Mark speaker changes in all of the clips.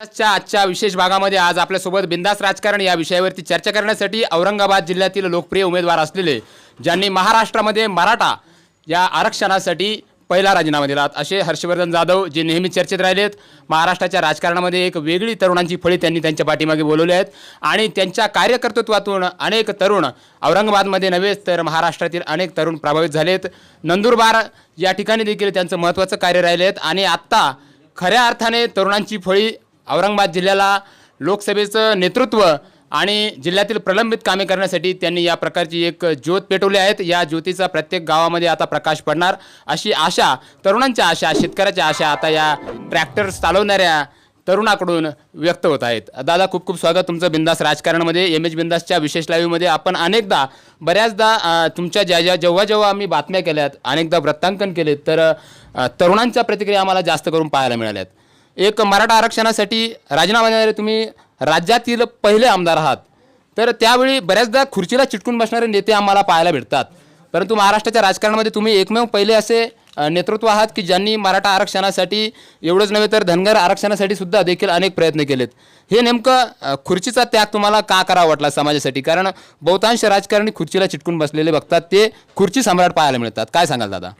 Speaker 1: आजच्या आजच्या विशेष भागामध्ये आज आपल्यासोबत बिंदास राजकारण या विषयावरती चर्चा करण्यासाठी औरंगाबाद जिल्ह्यातील लोकप्रिय उमेदवार असलेले ज्यांनी महाराष्ट्रामध्ये मराठा या आरक्षणासाठी पहिला राजीनामा दिला. असे हर्षवर्धन जाधव जे नेहमी चर्चेत राहिलेत महाराष्ट्राच्या राजकारणामध्ये एक वेगळी तरुणांची फळी त्यांनी त्यांच्या पाठीमागे बोलवली आहेत. आणि त्यांच्या कार्यकर्तृत्वातून अनेक तरुण औरंगाबादमध्ये नव्हेच तर महाराष्ट्रातील अनेक तरुण प्रभावित झालेत. नंदुरबार या ठिकाणी देखील त्यांचं महत्त्वाचं कार्य राहिले आहेत आणि आत्ता खऱ्या अर्थाने तरुणांची फळी औरंगाबाद जिल्ह्याला लोकसभेचं नेतृत्व आणि जिल्ह्यातील प्रलंबित कामे करण्यासाठी त्यांनी या प्रकारची एक ज्योत पेटवली आहेत. या ज्योतीचा प्रत्येक गावामध्ये आता प्रकाश पडणार अशी आशा तरुणांच्या आशा शेतकऱ्याच्या आशा आता या ट्रॅक्टर्स चालवणाऱ्या तरुणाकडून व्यक्त होत आहेत. दादा खूप खूप स्वागत तुमचं बिंदास राजकारणामध्ये. एम एच बिंदासच्या विशेष लाईव्हमध्ये आपण अनेकदा बऱ्याचदा तुमच्या ज्या ज्या जेव्हा जेव्हा आम्ही बातम्या केल्यात अनेकदा वृत्तांकन केलेत तर तरुणांच्या प्रतिक्रिया आम्हाला जास्त करून पाहायला मिळाल्यात. एक मराठा आरक्षणासाठी राजीनामा देणारे तुम्ही राज्यातील पहिले आमदार आहात. तर त्यावेळी बऱ्याचदा खुर्चीला चिटकून बसणारे नेते आम्हाला पाहायला भेटतात. परंतु महाराष्ट्राच्या राजकारणामध्ये तुम्ही एकमेव पहिले असे नेतृत्व आहात की ज्यांनी मराठा आरक्षणासाठी एवढंच नव्हे तर धनगर आरक्षणासाठी सुद्धा देखील अनेक प्रयत्न केलेत. हे नेमकं खुर्चीचा त्याग तुम्हाला का करावा वाटला समाजासाठी? कारण बहुतांश राजकारणी खुर्चीला चिटकून बसलेले बघतात ते खुर्ची सम्राट पाहायला मिळतात. काय सांगाल दादा?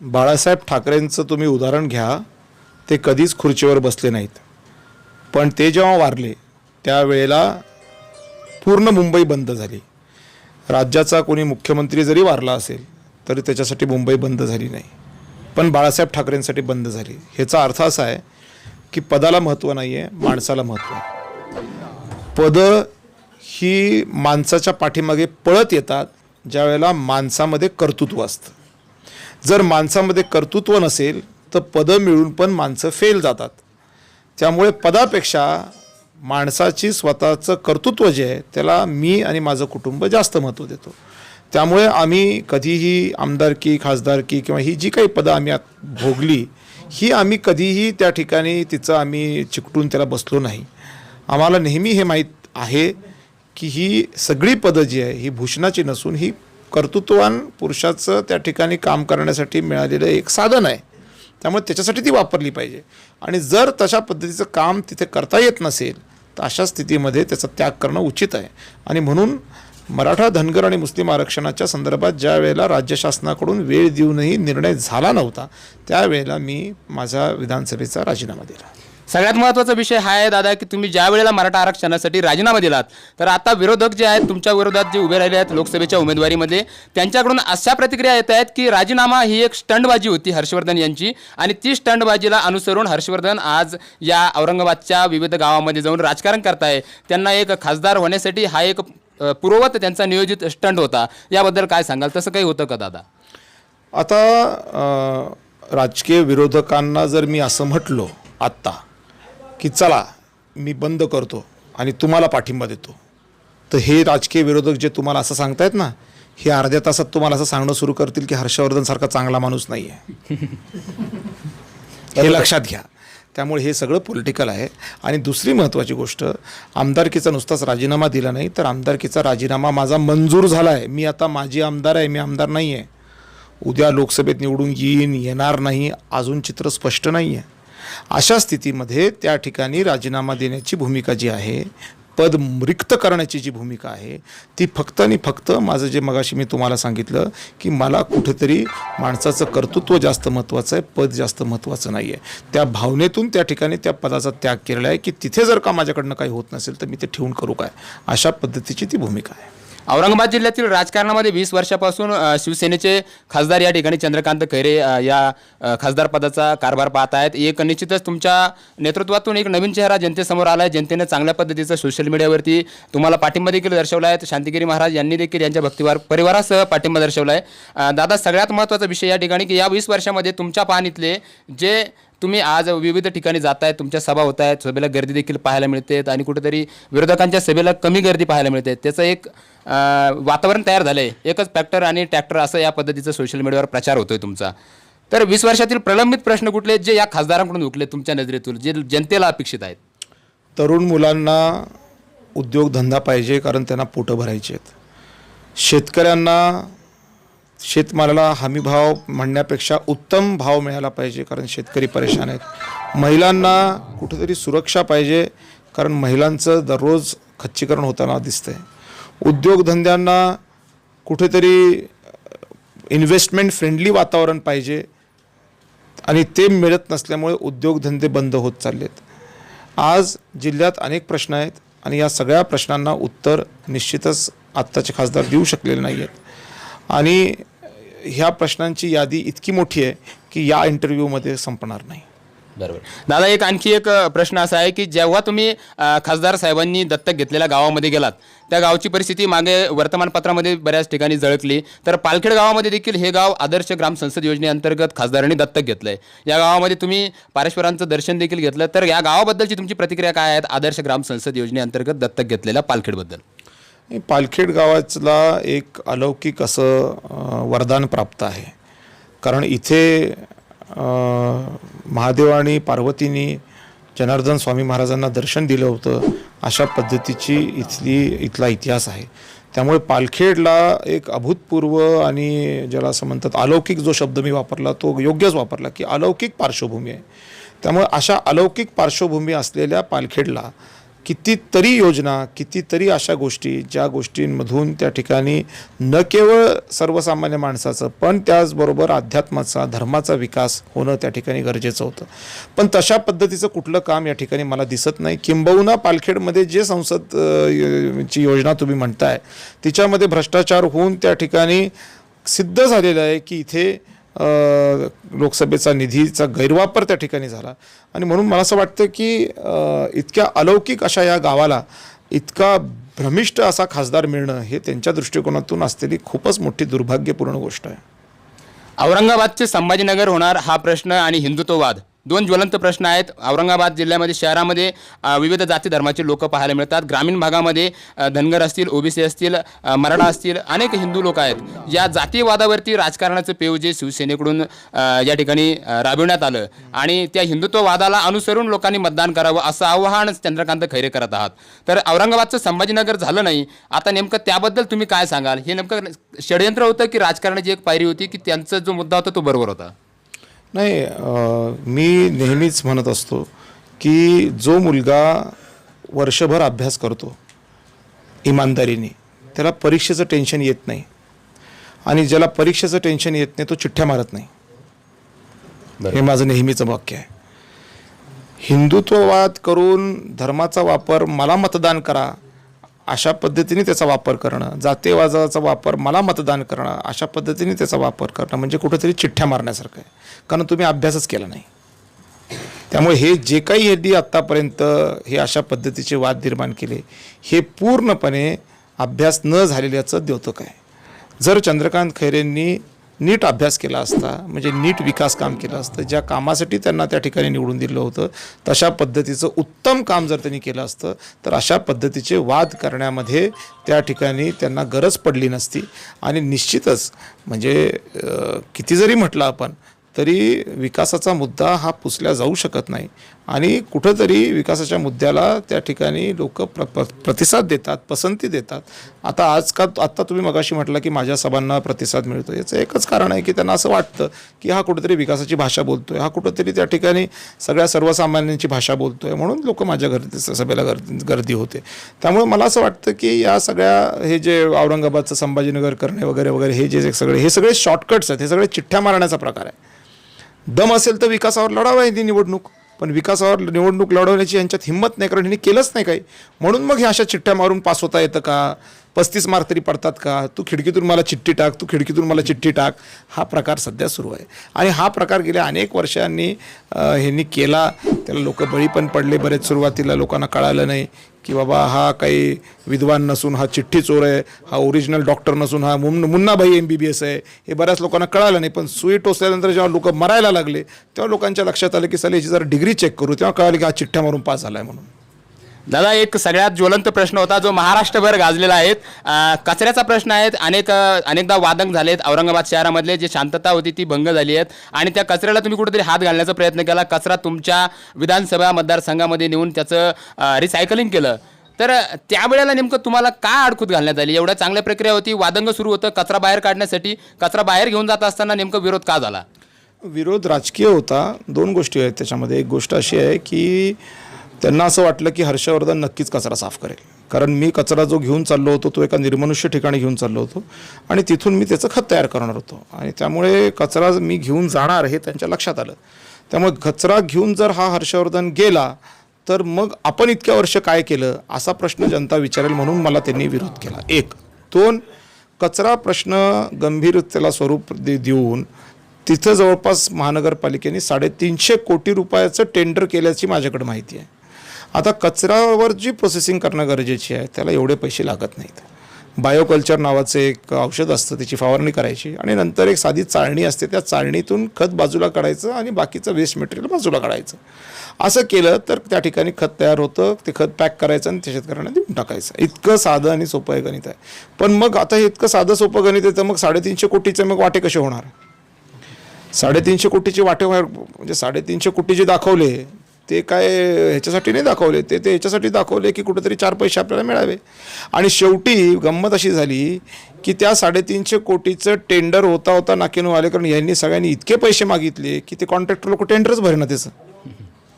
Speaker 2: बाळासाहेब ठाकरेंचं तुम्ही उदाहरण घ्या. ते कधीच खुर्चीवर बसले नाहीत. पण ते जेव्हा वारले त्यावेळेला पूर्ण मुंबई बंद झाली. राज्याचा कोणी मुख्यमंत्री जरी वारला असेल तरी त्याच्यासाठी मुंबई बंद झाली नाही. पण बाळासाहेब ठाकरेंसाठी बंद झाली. ह्याचा अर्थ असा आहे की पदाला महत्त्व नाही आहे माणसाला महत्त्व आहे. पदं ही माणसाच्या पाठीमागे पळत येतात ज्यावेळेला माणसामध्ये कर्तृत्व असतं. जर माणसामध्ये कर्तृत्व नसेल तर पदं मिळून पण माणसं फेल जातात. त्यामुळे पदापेक्षा माणसाची स्वतःचं कर्तृत्व जे आहे त्याला मी आणि माझं कुटुंब जास्त महत्त्व देतो. त्यामुळे आम्ही कधीही आमदारकी खासदारकी किंवा ही जी काही पदं आम्ही आत भोगली ही आम्ही कधीही त्या ठिकाणी तिचं आम्ही चिकटून त्याला बसलो नाही. आम्हाला नेहमी हे माहीत आहे की ही सगळी पदं जी आहे ही भूषणाची नसून ही कर्तृत्ववान पुरुषाचं त्या ठिकाणी काम करण्यासाठी मिळालेलं एक साधन आहे. त्यामुळे त्याच्यासाठी ती वापरली पाहिजे. आणि जर तशा पद्धतीचं काम तिथे करता येत नसेल तर अशा स्थितीमध्ये त्याचा त्याग करणं उचित आहे. आणि म्हणून मराठा धनगर आणि मुस्लिम आरक्षणाच्या संदर्भात ज्या वेळेला राज्य शासनाकडून वेळ देऊनही निर्णय झाला नव्हता त्यावेळेला मी माझा विधानसभेचा राजीनामा दिला.
Speaker 1: सगळ्यात महत्त्वाचा विषय हा आहे दादा की तुम्ही ज्या वेळेला मराठा आरक्षणासाठी राजीनामा दिलात तर आता विरोधक जे आहेत तुमच्या विरोधात जे उभे राहिले आहेत लोकसभेच्या उमेदवारीमध्ये त्यांच्याकडून अशा प्रतिक्रिया येत आहेत की राजीनामा ही एक स्टंटबाजी होती हर्षवर्धन यांची आणि ती स्टंटबाजीला अनुसरून हर्षवर्धन आज या औरंगाबादच्या विविध गावामध्ये जाऊन राजकारण करताय. त्यांना एक खासदार होण्यासाठी हा एक पूर्ववत त्यांचा नियोजित स्टंट होता. याबद्दल काय सांगाल? तसं काही होतं का दादा?
Speaker 2: आता राजकीय विरोधकांना जर मी असं म्हटलो आत्ता की चला मी बंद करतो आणि तुम्हाला पाठिंबा देतो. तर हे राजकीय विरोधक जे तुम्हाला असं सांगतायत ना हे अर्ध्या तासात तुम्हाला असं सांगणं सुरू करतील की हर्षवर्धन सारखा चांगला माणूस नाही आहे हे लक्षात घ्या. त्यामुळे हे सगळं पॉलिटिकल आहे. आणि दुसरी महत्त्वाची गोष्ट आमदारकीचा नुसताच राजीनामा दिला नाही तर आमदारकीचा राजीनामा माझा मंजूर झाला आहे मी आता माझी आमदार आहे मी आमदार नाही आहे उद्या लोकसभेत निवडून येईन येणार नाही अजून चित्र स्पष्ट नाही आहे अशा स्थितीमध्ये त्या ठिकाणी राजीनामा देण्याची भूमिका जी आहे पद रिक्त करण्याची जी भूमिका आहे ती फक्त आणि फक्त माझं जे मगाशी मी तुम्हाला सांगितलं की मला कुठेतरी माणसाचं कर्तृत्व जास्त महत्त्वाचं आहे पद जास्त महत्त्वाचं नाही आहे त्या भावनेतून त्या ठिकाणी त्या पदाचा त्याग केलेला आहे की तिथे जर का माझ्याकडनं काही होत नसेल तर मी ते ठेवून करू काय? अशा पद्धतीची ती भूमिका आहे.
Speaker 1: औरंगाबाद जिल्ह्यातील राजकारणामध्ये वीस वर्षापासून शिवसेनेचे खासदार या ठिकाणी चंद्रकांत खैरे या खासदार पदाचा कारभार पाहत आहेत. एक निश्चितच तुमच्या नेतृत्वातून एक नवीन चेहरा जनतेसमोर आला आहे जनतेने चांगल्या पद्धतीचं सोशल मीडियावरती तुम्हाला पाठिंबा देखील दर्शवला आहे. शांतिगिरी महाराज यांनी देखील यांच्या भक्तिवार परिवारासह पाठिंबा दर्शवला आहे. दादा सगळ्यात महत्त्वाचा विषय या ठिकाणी की या वीस वर्षामध्ये तुमच्या पाहणीतले जे तुम्ही आज विविध ठिकाणी जाताय तुमच्या सभा होत आहेत सभेला गर्दी देखील पाहायला मिळते आणि कुठेतरी विरोधकांच्या सभेला कमी गर्दी पाहायला मिळते. त्याचं एक वातावरण तयार झालं आहे एकच फॅक्टर आणि ट्रॅक्टर असं या पद्धतीचा सोशल मीडियावर प्रचार होतोय तुमचा. तर वीस वर्षातील प्रलंबित प्रश्न कुठले? जे या खासदारांकडून उठले तुमच्या नजरेतून जे जनतेला अपेक्षित आहेत.
Speaker 2: तरुण मुलांना उद्योगधंदा पाहिजे कारण त्यांना पोटं भरायचे आहेत. शेतकऱ्यांना शेतमालाला हमीभाव म्हणण्यापेक्षा उत्तम भाव मिळाला पाहिजे कारण शेतकरी परेशान आहेत. महिलांना कुठेतरी सुरक्षा पाहिजे कारण महिलांचं दररोज खच्चीकरण होताना दिसतंय. उद्योगधंद्यांना कुठेतरी इन्व्हेस्टमेंट फ्रेंडली वातावरण पाहिजे आणि ते मिळत नसल्यामुळे उद्योगधंदे बंद होत चाललेत. आज जिल्ह्यात अनेक प्रश्न आहेत आणि या सगळ्या प्रश्नांना उत्तर निश्चितच आत्ताचे खासदार देऊ शकलेले नाही आहेत आणि ह्या प्रश्नांची यादी इतकी मोठी आहे की या इंटरव्ह्यूमध्ये संपणार नाही.
Speaker 1: बरोबर. दादा एक आणखी एक प्रश्न असा आहे की जेव्हा तुम्ही अ, खासदार साहेबांनी दत्तक घेतलेल्या गावामध्ये गेलात त्या गावची परिस्थिती मागे वर्तमानपत्रामध्ये बऱ्याच ठिकाणी झळकली तर पालखेड गावामध्ये देखील हे गाव आदर्श ग्राम संसद योजनेअंतर्गत खासदारांनी दत्तक घेतलं आहे या गावामध्ये तुम्ही पारेश्वरांचं दर्शन देखील घेतलं. तर या गावाबद्दलची तुमची प्रतिक्रिया काय आहेत आदर्श ग्राम संसद योजनेअंतर्गत दत्तक घेतलेल्या पालखेडबद्दल?
Speaker 2: पालखेड गावाला एक अलौकिक असं वरदान प्राप्त आहे. कारण इथे महादेव आणि पार्वतींनी जनार्दन स्वामी महाराजांना दर्शन दिलं होतं अशा पद्धतीची इथली इथला इतिहास आहे. त्यामुळे पालखेडला एक अभूतपूर्व आणि ज्याला असं म्हणतात अलौकिक जो शब्द मी वापरला तो योग्यच वापरला की अलौकिक पार्श्वभूमी आहे. त्यामुळे अशा अलौकिक पार्श्वभूमी असलेल्या पालखेडला कितीतरी योजना कितीतरी अशा गोष्टी ज्या गोष्टींमधून त्या ठिकाणी न केवळ सर्वसामान्य माणसाचं पण त्याचबरोबर अध्यात्माचा धर्माचा विकास होणं त्या ठिकाणी गरजेचं होतं. पण तशा पद्धतीचं कुठलं काम या ठिकाणी मला दिसत नाही. किंबहुना पालखेडमध्ये जे संसद ची योजना तुम्ही म्हणताय तिच्यामध्ये भ्रष्टाचार होऊन त्या ठिकाणी सिद्ध झालेलं आहे की इथे लोकसभेचा निधीचा गैरवापर त्या ठिकाणी झाला. आणि म्हणून मला असं वाटतं की इतक्या अलौकिक अशा या गावाला इतका भ्रमिष्ट असा खासदार मिळणं हे त्यांच्या दृष्टिकोनातून असलेली खूपच मोठी दुर्भाग्यपूर्ण गोष्ट आहे.
Speaker 1: औरंगाबादचे संभाजीनगर होणार हा प्रश्न आणि हिंदुत्ववाद. दोन ज्वलंत प्रश्न आहेत. औरंगाबाद जिल्ह्यामध्ये शहरामध्ये विविध जाती धर्माचे लोक पाहायला मिळतात. ग्रामीण भागामध्ये धनगर असतील ओबीसी असतील मराठा असतील अनेक हिंदू लोक आहेत. या जातीयवादावरती राजकारणाचं पेव जे शिवसेनेकडून या ठिकाणी राबविण्यात आलं. आणि त्या हिंदुत्ववादाला अनुसरून लोकांनी मतदान करावं असं आव्हान चंद्रकांत खैरे करत आहात. तर औरंगाबादचं संभाजीनगर झालं नाही. आता नेमकं त्याबद्दल तुम्ही काय सांगाल? हे नेमकं षडयंत्र होतं की राजकारणाची एक पायरी होती की त्यांचा जो मुद्दा होता तो बरोबर होता?
Speaker 2: नाही मी नेहमीच म्हणत असतो की जो मुलगा वर्षभर अभ्यास करतो इमानदारीने त्याला परीक्षेचं टेन्शन येत नाही. आणि ज्याला परीक्षेचं टेन्शन येत नाही तो चिठ्ठ्या मारत नाही. हे माझं नेहमीचं वाक्य आहे. हिंदुत्ववाद करून धर्माचा वापर मला मतदान करा अशा पद्धतीने त्याचा वापर करणं जातीयवादाचा वापर मला मतदान करणं अशा पद्धतीने त्याचा वापर करणं म्हणजे कुठंतरी चिठ्ठ्या मारण्यासारखं आहे. कारण तुम्ही अभ्यासच केला नाही. त्यामुळे हे जे काही यांनी आत्तापर्यंत हे अशा पद्धतीचे वाद निर्माण केले हे पूर्णपणे अभ्यास न झालेल्याचं द्योतक आहे. जर चंद्रकांत खैरेंनी नीट अभ्यास केला असता म्हणजे नीट विकास काम केलं असतं ज्या कामासाठी त्यांना त्या ठिकाणी निवडून दिलं होतं तशा पद्धतीचं उत्तम काम जर त्यांनी केलं असतं तर अशा पद्धतीचे वाद करण्यामध्ये त्या ठिकाणी त्यांना गरज पडली नसती. आणि निश्चितच म्हणजे किती जरी म्हटलं आपण तरी विकासाचा मुद्दा हा पुसल्या जाऊ शकत नाही. आणि कुठंतरी विकासाच्या मुद्द्याला त्या ठिकाणी लोक प्र प्र- प्रतिसाद देतात पसंती देतात. आता आजकाल आत्ता तुम्ही मगाशी म्हटलं की माझ्या सभांना प्रतिसाद मिळतो. याचं एकच कारण आहे की त्यांना असं वाटतं की हा कुठेतरी विकासाची भाषा बोलतोय. हा कुठंतरी त्या ठिकाणी सगळ्या सर्वसामान्यांची भाषा बोलतोय म्हणून लोक माझ्या गर्दी सभेला गर्दी गर्दी होते. त्यामुळे मला असं वाटतं की या सगळ्या हे जे औरंगाबादचं संभाजीनगर करणे वगैरे वगैरे हे जे जे सगळे हे सगळे शॉर्टकट्स आहेत. हे सगळे चिठ्ठ्या मारण्याचा प्रकार आहे. दम असेल तर विकासावर लढावा आहे ती निवडणूक. पण विकासावर निवडणूक लढवण्याची यांच्यात हिंमत नाही कारण ह्यांनी केलंच नाही काही. म्हणून मग हे अशा चिठ्ठ्या मारून पास होता येतं का? पस्तीस मार्क तरी पडतात का? तू खिडकीतून मला चिठ्ठी टाक तू खिडकीतून मला चिठ्ठी टाक. हा प्रकार सध्या सुरू आहे. आणि हा प्रकार गेल्या अनेक वर्षांनी ह्यांनी केला. त्याला लोक बळी पण पडले बरेच सुरुवातीला लोकांना कळालं नाही. की बाबा हा काही विद्वान नसून हा चिठ्ठी चोर आहे हा ओरिजिनल डॉक्टर नसून हा मुन Munnabhai M B B S आहे हे बऱ्याच लोकांना कळालं नाही. पण सुई टोचल्यानंतर जेव्हा लोक मरायला लागले तेव्हा लोकांच्या लक्षात आलं की सले याची जरा डिग्री चेक करू. तेव्हा कळालं की हा चिठ्ठ्या मारून पास झाला आहे म्हणून.
Speaker 1: दादा एक सगळ्यात ज्वलंत प्रश्न होता जो महाराष्ट्रभर गाजलेला आहे. अं, कचऱ्याचा प्रश्न आहे. अनेक अनेकदा वादंग झालेत. औरंगाबाद शहरामधले जे शांतता होती ती भंग झाली आहेत. आणि त्या कचऱ्याला तुम्ही कुठेतरी हात घालण्याचा प्रयत्न केला. कचरा तुमच्या विधानसभा मतदारसंघामध्ये नेऊन त्याचं रिसायकलिंग केलं. तर अं, त्यावेळेला नेमकं तुम्हाला का अडकूत घालण्यात आली? एवढ्या चांगल्या प्रक्रिया होती वादंग सुरू होतं कचरा बाहेर काढण्यासाठी कचरा बाहेर घेऊन जात असताना नेमकं विरोध का झाला?
Speaker 2: विरोध राजकीय होता. दोन गोष्टी आहेत त्याच्यामध्ये. एक गोष्ट अशी आहे की त्यांना असं वाटलं की हर्षवर्धन नक्कीच कचरा साफ करेल. कारण मी कचरा जो घेऊन चाललो होतो तो एका निर्मनुष्य ठिकाणी घेऊन चाललो होतो. आणि तिथून मी त्याचं खत तयार करणार होतो. आणि त्यामुळे कचरा मी घेऊन जाणार हे त्यांच्या लक्षात आलं. त्यामुळे कचरा घेऊन जर हा हर्षवर्धन गेला तर मग आपण इतक्या वर्ष काय केलं? असा प्रश्न जनता विचारेल म्हणून मला त्यांनी विरोध केला. एक दोन कचरा प्रश्न गंभीर त्याला स्वरूप दे देऊन तिथं जवळपास महानगरपालिकेने साडेतीनशे कोटी रुपयाचं टेंडर केल्याची माझ्याकडे माहिती आहे. आता कचऱ्यावर जी प्रोसेसिंग करणं गरजेची आहे त्याला एवढे पैसे लागत नाहीत. बायोकल्चर नावाचं एक औषध असतं त्याची फवारणी करायची आणि नंतर एक साधी चाळणी असते त्या चाळणीतून खत बाजूला काढायचं आणि बाकीचं वेस्ट मटेरियल बाजूला काढायचं. असं केलं तर त्या ठिकाणी खत तयार होतं ते खत पॅक करायचं आणि ते शेतकऱ्यांना देऊन टाकायचं. इतकं साधं आणि सोपं हे गणित आहे. पण मग आता हे इतकं साधं सोपं गणित आहे तर मग साडेतीनशे कोटीचे मग वाटे कसे होणार? साडेतीनशे कोटीचे वाटे व्हाय- म्हणजे साडेतीनशे कोटी जे दाखवले ते काय ह्याच्यासाठी नाही दाखवले ते ते ह्याच्यासाठी दाखवले की कुठेतरी चार पैसे आपल्याला मिळावे. आणि शेवटी गंमत अशी झाली की त्या साडेतीनशे कोटीचं टेंडर होता होता नाकेनो आले कारण यांनी सगळ्यांनी इतके पैसे मागितले की ते कॉन्ट्रॅक्टर लोक टेंडरच भरेना त्याचं.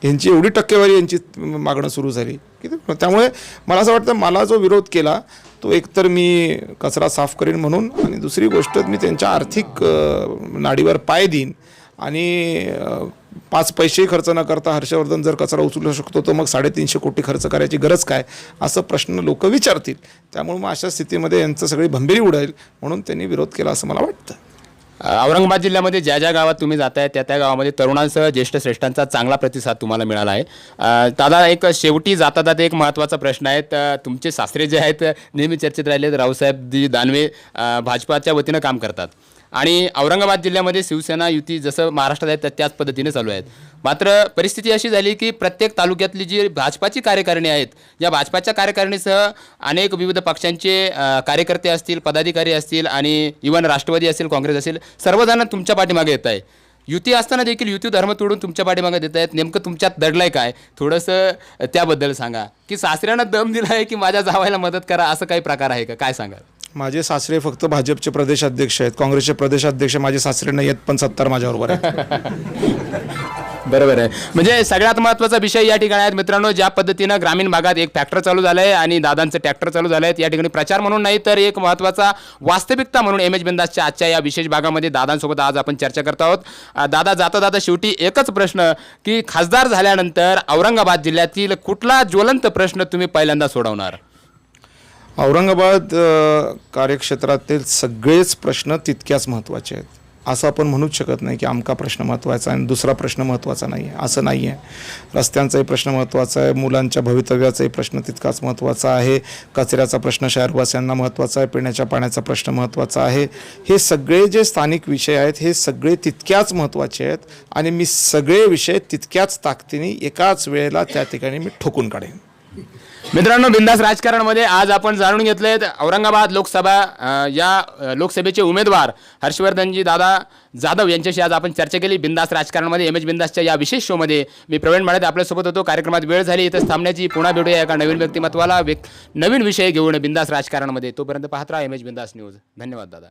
Speaker 2: यांची एवढी टक्केवारी यांची मागणं सुरू झाली. की त्यामुळे मला असं वाटतं मला जो विरोध केला तो एकतर मी कचरा साफ करेन म्हणून आणि दुसरी गोष्ट मी त्यांच्या आर्थिक नाडीवर पाय देईन आणि पाच पैसेही खर्च न करता हर्षवर्धन जर कचरा उचलू शकतो तर मग साडेतीनशे कोटी खर्च करायची गरज काय? असं प्रश्न लोक विचारतील. त्यामुळे मग अशा स्थितीमध्ये यांचं सगळी भंबेरी उडेल म्हणून त्यांनी विरोध केला असं मला वाटतं.
Speaker 1: औरंगाबाद जिल्ह्यामध्ये ज्या ज्या गावात तुम्ही जात आहे त्या त्या गावामध्ये तरुणांसह ज्येष्ठ श्रेष्ठांचा चांगला प्रतिसाद तुम्हाला मिळाला आहे. दादा एक शेवटी जाता जाता एक महत्त्वाचा प्रश्न आहे. तर तुमचे सासरे जे आहेत नेहमी चर्चेत राहिले रावसाहेबजी दानवे भाजपाच्या वतीनं काम करतात. आणि औरंगाबाद जिल्ह्यामध्ये शिवसेना युती जसं महाराष्ट्रात आहे त्याच पद्धतीने चालू आहेत. मात्र परिस्थिती अशी झाली की प्रत्येक तालुक्यातली जी भाजपाची कार्यकारिणी आहेत या भाजपाच्या कार्यकारिणीसह अनेक विविध पक्षांचे कार्यकर्ते असतील पदाधिकारी असतील आणि इवन राष्ट्रवादी असेल काँग्रेस असेल सर्वजण तुमच्या पाठीमागे येत आहे. युती असताना देखील युती धर्म तोडून तुमच्या पाठीमागे देत आहेत. नेमकं तुमच्यात दडलंय काय? थोडंसं त्याबद्दल सांगा. की सासऱ्यानं दम दिला आहे की माझ्या जावायला मदत करा असं काही प्रकार आहे का? काय सांगाल?
Speaker 2: माझे सासरे फक्त भाजपचे प्रदेशाध्यक्ष आहेत. काँग्रेसचे प्रदेशाध्यक्ष माझे सासरे नाही आहेत पण सत्तर माझ्याबरोबर आहे
Speaker 1: बरोबर आहे. म्हणजे सगळ्यात महत्त्वाचा विषय या ठिकाणी आहेत. मित्रांनो ज्या पद्धतीनं ग्रामीण भागात एक फॅक्टर चालू झालं आहे आणि दादांचं ट्रॅक्टर चालू झालं आहे या ठिकाणी प्रचार म्हणून नाही तर एक महत्त्वाचा वास्तविकता म्हणून एम एच बिंदासच्या आजच्या या विशेष भागामध्ये दादांसोबत आज आपण चर्चा करत आहोत. दादा जाता जाता शेवटी एकच प्रश्न की खासदार झाल्यानंतर औरंगाबाद जिल्ह्यातील कुठला ज्वलंत प्रश्न तुम्ही पहिल्यांदा सोडवणार?
Speaker 2: औरंगाबाद कार्यक्षेत्रातील सगळेच प्रश्न तितक्याच महत्त्वाचे आहेत. असं आपण म्हणूच शकत नाही की आमका प्रश्न महत्त्वाचा आहे आणि दुसरा प्रश्न महत्त्वाचा नाही आहे असं नाही आहे रस्त्यांचाही प्रश्न महत्त्वाचा आहे मुलांच्या भवितव्याचाही प्रश्न तितकाच महत्त्वाचा आहे कचऱ्याचा प्रश्न शहरवासियांना महत्त्वाचा आहे पिण्याच्या पाण्याचा प्रश्न महत्त्वाचा आहे. हे सगळे जे स्थानिक विषय आहेत हे सगळे तितक्याच महत्त्वाचे आहेत आणि मी सगळे विषय तितक्याच ताकदीने एकाच वेळेला त्या ठिकाणी मी ठोकून काढेन.
Speaker 1: मित्रांनो बिंदास राजकारणामध्ये आज आपण जाणून घेतलेत औरंगाबाद लोकसभा अ, या लोकसभेचे उमेदवार हर्षवर्धनजी दादा जाधव यांच्याशी आज आपण चर्चा केली. बिंदास राजकारणामध्ये एम एच बिंदासच्या या विशेष शोमध्ये मी प्रवीण माळेत आपल्यासोबत होतो. कार्यक्रमात वेळ झाली इथं थांबण्याची पुन्हा भेटूया एका नवीन व्यक्तिमत्वाला व्यक् नवीन विषय घेऊन बिंदास राजकारणामध्ये. तोपर्यंत पाहत राहा एम एच बिंदास न्यूज. धन्यवाद दादा.